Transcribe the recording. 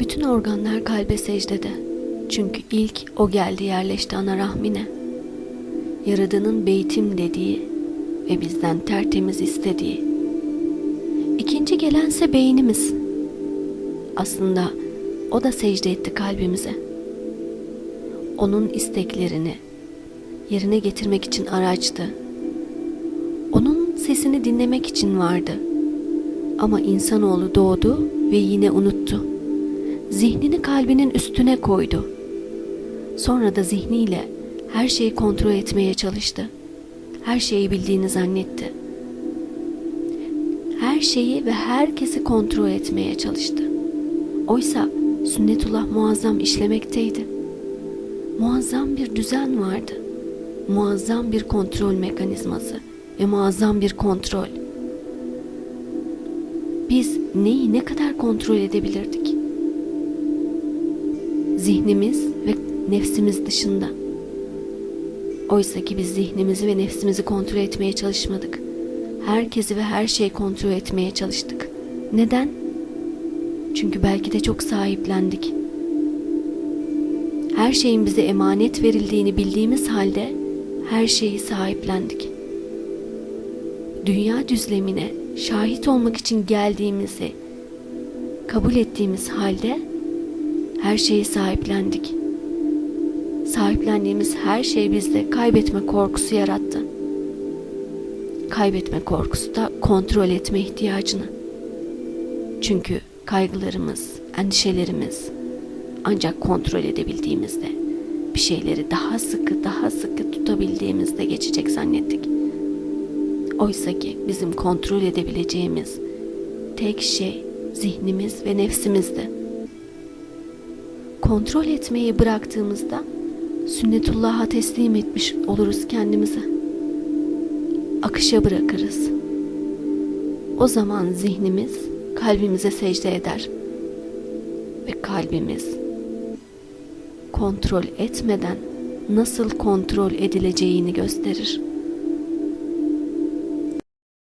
Bütün organlar kalbe secdede. Çünkü ilk o geldi yerleşti ana rahmine. Yaradanın beytim dediği ve bizden tertemiz istediği. İkinci gelense beynimiz. Aslında o da secde etti kalbimize. Onun isteklerini yerine getirmek için araçtı. Onun sesini dinlemek için vardı. Ama insanoğlu doğdu ve yine unuttu. Zihnini kalbinin üstüne koydu. Sonra da zihniyle her şeyi kontrol etmeye çalıştı. Her şeyi bildiğini zannetti. Her şeyi ve herkesi kontrol etmeye çalıştı. Oysa sünnetullah muazzam işlemekteydi. Muazzam bir düzen vardı. Muazzam bir kontrol mekanizması ve muazzam bir kontrol. Biz neyi ne kadar kontrol edebilirdik? Zihnimiz ve nefsimiz dışında. Oysa ki biz zihnimizi ve nefsimizi kontrol etmeye çalışmadık. Herkesi ve her şeyi kontrol etmeye çalıştık. Neden? Çünkü belki de çok sahiplendik. Her şeyin bize emanet verildiğini bildiğimiz halde her şeyi sahiplendik. Dünya düzlemine şahit olmak için geldiğimizi kabul ettiğimiz halde her şeyi sahiplendik. Sahiplendiğimiz her şey bizde kaybetme korkusu yarattı. Kaybetme korkusu da kontrol etme ihtiyacını. Çünkü kaygılarımız, endişelerimiz ancak kontrol edebildiğimizde, bir şeyleri daha sıkı daha sıkı tutabildiğimizde geçecek zannettik. Oysa ki bizim kontrol edebileceğimiz tek şey zihnimiz ve nefsimizdi. Kontrol etmeyi bıraktığımızda sünnetullah'a teslim etmiş oluruz kendimizi. Akışa bırakırız. O zaman zihnimiz kalbimize secde eder ve kalbimiz kontrol etmeden nasıl kontrol edileceğini gösterir.